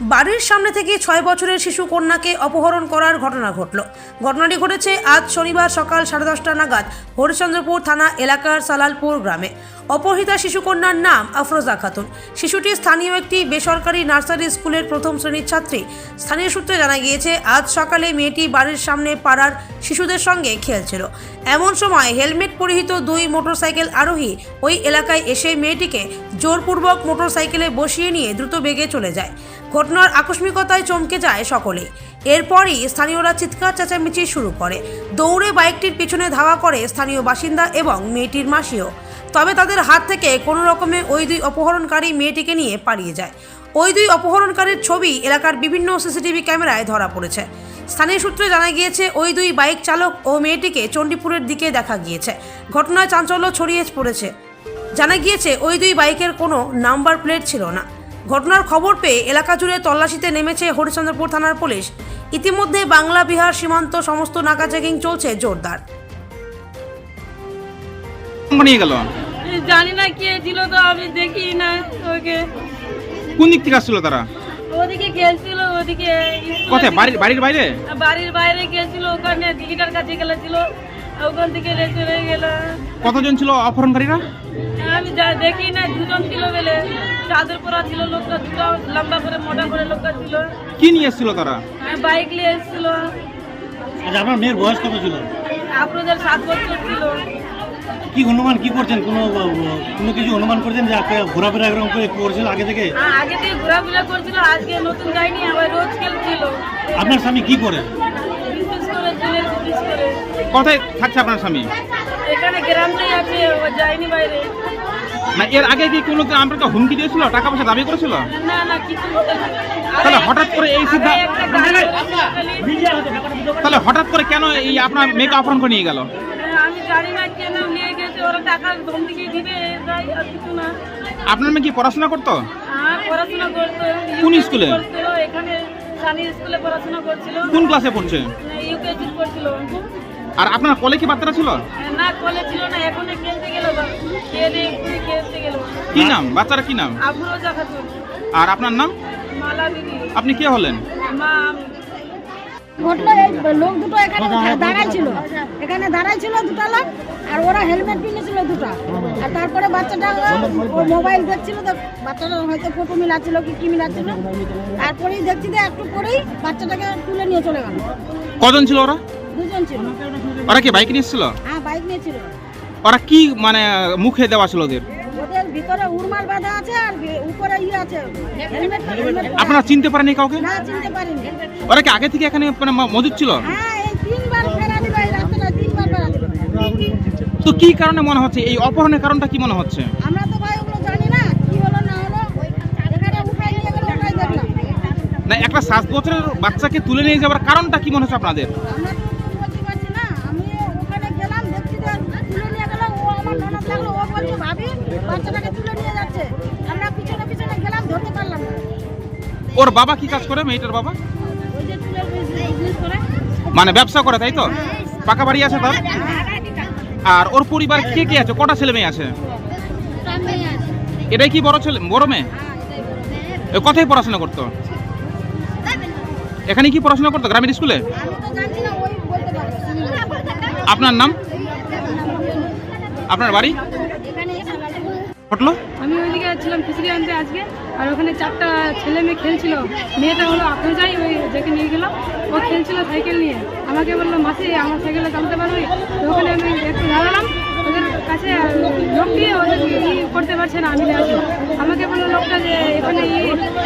বাড়ির সামনে থেকে ছয় বছরের শিশু কন্যাকে অপহরণ করার ঘটনা ঘটল। ঘটনাটি ঘটেছে আজ শনিবার সকাল সাড়ে দশটা নাগাদ হরিশ্চন্দ্রপুর থানা এলাকার সালালপুর গ্রামে। অপহৃতা শিশু কন্যার নাম আফরোজা খাতুন। শিশুটি স্থানীয় একটি বেসরকারি নার্সারি স্কুলের প্রথম শ্রেণির ছাত্রী। স্থানীয় সূত্রে জানা গিয়েছে, আজ সকালে মেয়েটি বাড়ির সামনে পাড়ার শিশুদের সঙ্গে খেলছিল। এমন সময় হেলমেট পরিহিত দুই মোটরসাইকেল আরোহী ওই এলাকায় এসে মেয়েটিকে জোরপূর্বক মোটরসাইকেলে বসিয়ে নিয়ে দ্রুত বেগে চলে যায়। ঘটনার আকস্মিকতায় চমকে যায় সকলে। এরপরই স্থানীয়রা চিৎকার চেঁচামেচি শুরু করে। দৌড়ে বাইকটির পিছনে ধাওয়া করে স্থানীয় বাসিন্দা এবং মেয়েটির মাসিও। তবে তাদের হাত থেকে কোনো রকমে ওই দুই অপহরণকারী মেয়েটিকে নিয়ে পালিয়ে যায়। ওই দুই অপহরণকারীর ছবি এলাকার বিভিন্ন সিসিটিভি ক্যামেরায় ধরা পড়েছে। স্থানীয় সূত্রে জানা গিয়েছে, ওই দুই বাইক চালক ও মেয়েটিকে চণ্ডীপুরের দিকে দেখা গিয়েছে। ঘটনায় চাঞ্চল্য ছড়িয়ে পড়েছে। জানা গিয়েছে, ওই দুই বাইকের কোনো নাম্বার প্লেট ছিল না। ঘটনার খবর পেয়ে এলাকা জুড়ে তল্লাশিতে নেমেছে হরিশ্চন্দ্রপুর থানার পুলিশ। ইতিমধ্যে বাংলা বিহার সীমান্ত সমস্ত নাকা চেকিং চলছে জোরদার। নিয়ে গেল? জানি না কে ছিল তো আমি দেখি না ওকে। কোন দিক থেকে আসছিল তারা? ওদিকে খেলছিল ওদিকে কোথায়? বাড়ির বাড়ির বাইরে? বাড়ির বাইরে গেছিল ওখানে দিদিটার কাছে গেছিল ওখান থেকে চলে গেল। কতজন ছিল অপহরণকারীরা? আমি যা দেখি না দুজন ছিল বলে। চাদর পরা ছিল লোকটা দুটো লম্বা করে মোটা করে লোকটা ছিল। কি নিয়ে এসেছিল তারা? বাইক নিয়ে এসেছিল। আচ্ছা আপনার মেয়ের বয়স কত ছিল? আপনাদের সাত বছর ছিল। কি অনুমান কি করছেন? কোনো কোনো কিছু অনুমান করছেন যে আপনি ঘোরাফেরা এরকম করে করছিল আগে থেকে? আগে থেকে ঘোরাফেরা করছিল আজকে নতুন যায়নি আবার রোজ খেলছিল। আপনার স্বামী কি করে? কোথায় থাকছে আপনার স্বামী? এখানে গ্রামটাই আছে যায়নি বাইরে। না এর আগে কি কোনো আপনাকে হুমকি দিয়েছিল? টাকা পয়সা দাবি করেছিল। তাহলে হঠাৎ করে এই সিদ্ধান্ত। তাহলে হঠাৎ করে কেন এই আপনার মেয়েকে অপহরণ করে নিয়ে গেল? আমি জানি না কেন নিয়ে গেছে ওরা টাকা ধমকি দিবে তাই আর কিছু না। আপনার মেয়ে কি পড়াশোনা করতো? পড়াশোনা করতো কোন স্কুলে? এখানে সানি স্কুলে পড়াশোনা করছিল। কোন ক্লাসে পড়ছে? ইউকেজি করছিল আর আপনার কলে কি বাচ্চারা ছিল? না কলে ছিল না এখন খেলতে গেল খেলে এক্ষুনি খেলতে গেল। কি নাম? বাচ্চারা কি নাম? আফরোজা খাতুন। আর আপনার নাম? মালা দিদি। আপনি কে হলেন? মা ঘটলো লোক দুটো এখানে দাঁড়াই ছিল। এখানে দাঁড়াই ছিল দুটো লোক আর ওরা হেলমেট পিনেছিল দুটো। আর তারপরে বাচ্চাটা মোবাইল দেখছিল তো বাচ্চাটা হয়তো ফটো মিলাচ্ছিল কি কি মিলাচ্ছিল। তারপরেই দেখছি যে একটু পরেই বাচ্চাটাকে তুলে নিয়ে চলে গেল। কজন ছিল ওরা? দুজন ছিল ওরা কি বাইক নিয়ে এসেছিল হ্যাঁ বাইক নিয়েছিল। ওরা কি মানে মুখে দেওয়া ছিল ওদের? ওদের ভিতরে উড়মাল বাঁধা আছে আর উপরে ইয়ে আছে। হেলমেট আপনারা চিনতে পারেনি কাউকে? না চিনতে পারিনি। ওরা কি আগে থেকে এখানে মানে মজুদ ছিল? হ্যাঁ এই তিনবার ফেরা দিল রাস্তাটা তিনবার ফেরা তো কি কারণে মনে হচ্ছে? এই অপহরণের কারণটা কি মনে হচ্ছে? আমরা তো ভাই ওগুলো জানি না কি হলো না হলো। এখানে উঠাই নিয়ে গেল ওটাই দেখলাম। না একটা সাত বছরের বাচ্চাকে তুলে নিয়ে যাওয়ার কারণটা কি মনে হচ্ছে আপনাদের? বাচ্চাটাকে তুলে নিয়ে যাচ্ছে। আমরা পিছনে পিছনে গেলাম ধরতে পারলাম না। ওর বাবা কি কাজ করে মেয়েটার বাবা? ওই যে তুলে বিজনেস করে। মানে ব্যবসা করে তাই তো? পাকা বাড়ি আছে তার? আর ওর পরিবার কে কে আছে? কটা ছেলে মেয়ে আছে? এটাই কি বড় ছেলে বড় মেয়ে? এ কোথায় পড়াশোনা করতো? এখানে কি পড়াশোনা করতো গ্রামের স্কুলে? আপনার নাম? আপনার বাড়ি? ঘটলো আমি ওইদিকে ছিলাম খিচুড়ি আনতে আজকে, আর ওখানে চারটা ছেলে মেয়ে খেলছিল। মেয়েটা হলো আফরোজাই, ওই যাকে নিয়ে গেলাম। ও খেলছিল সাইকেল নিয়ে। আমাকে বলল, মাসি, আমার সাইকেলে চালাতে পারবি? তো ওখানে আমি একটু দাঁড়ালাম। ওদের কাছে লোকটি ওদের ই করতে পারছে না আমি আমাকে বলল লোকটা যে এখানে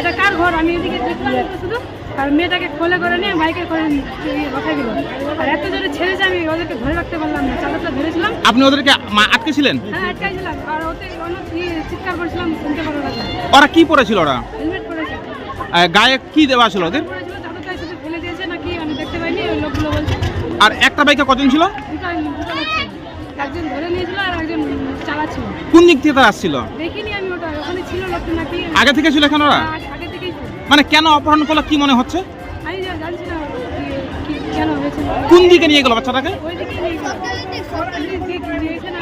এটা কার ঘর? আমি এদিকে দেখলাম শুধু। আর মেয়েটাকে খোলে করে নিয়ে বাইকে করে বসা গেল আর এত জোরে ছেড়েছে আমি ওদেরকে ধরে রাখতে পারলাম না চাদরটা ধরেছিলাম। আপনি ওদেরকে আটকেছিলেন হ্যাঁ আটকাইছিলাম। আর ওতে অনেক চিৎকার করছিলাম শুনতে পারো না। ওরা কি পড়েছিল ওরা? হেলমেট পরেছে। আহ, গায়ে কি দেওয়া ছিল ওদের? পরেছিল আর একটা বাইকে কজন ছিল? দুটো দুটো লোক ছিল। একজন ধরে নিয়েছিল আর একজন চালাচ্ছিল। কোন দিক থেকে তারা আসছিল? দেখিনি আমি ওটা ওখানে ছিল লোকটা নাকি? আগে থেকে ছিল এখানে ওরা? আগে থেকেই ছিল। মানে কেন অপহরণ করল কি মনে হচ্ছে? আমি জানছি না কি- কি- কেন হয়েছিল কোন দিকে নিয়ে গেল বাচ্চাটাকে? ওই দিকে নিয়ে গেল। না।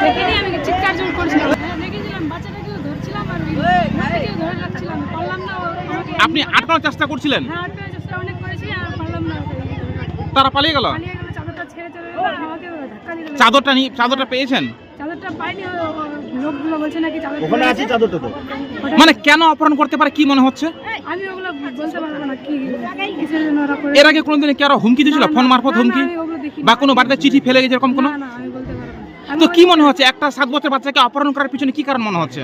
দেখিনি আমি চিৎকার জোর করছিলাম। হ্যাঁ দেখেছিলাম বাচ্চাটাকেও ধরছিলাম আর ওই লোকটাকেও ধরে রাখছিলাম। পারলাম আপনি আটকানোর চেষ্টা করছিলেন? হ্যাঁ আটকে চেষ্টা অনেক করেছি আর পারলাম না তারা পালিয়ে গেল? পালিয়ে গেল চাদরটা ছেড়ে চলে গেল আমাকে ধাক্কা দিল চাদরটা নিয়ে চাদরটা পেয়েছেন? চাদরটা পাইনি লোকগুলো বলছে নাকি চাদর ওখানে আছে চাদরটা তো। মানে কেন অপহরণ করতে পারে কি মনে হচ্ছে? আমি ওগুলো বলতে পারব না কি কিসের জন্য ওরা করে। এর আগে কোনোদিন কি আরও হুমকি দিয়েছিল? ফোন মারফত হুমকি। বা কোনো বাড়িতে চিঠি ফেলে গেছে এরকম কোনো? না না আমি বলতে পারব না। তো কি মনে হচ্ছে? একটা সাত বছর বাচ্চাকে অপহরণ করার পিছনে কি কারণ মনে হচ্ছে?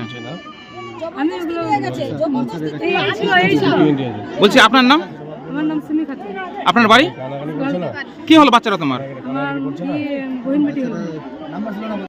বলছি আপনার নাম? আমার নাম সিমি খাতুন। আপনার বাড়ি? কি হলো বাচ্চারা তোমার? আমার কি বেটি হলো।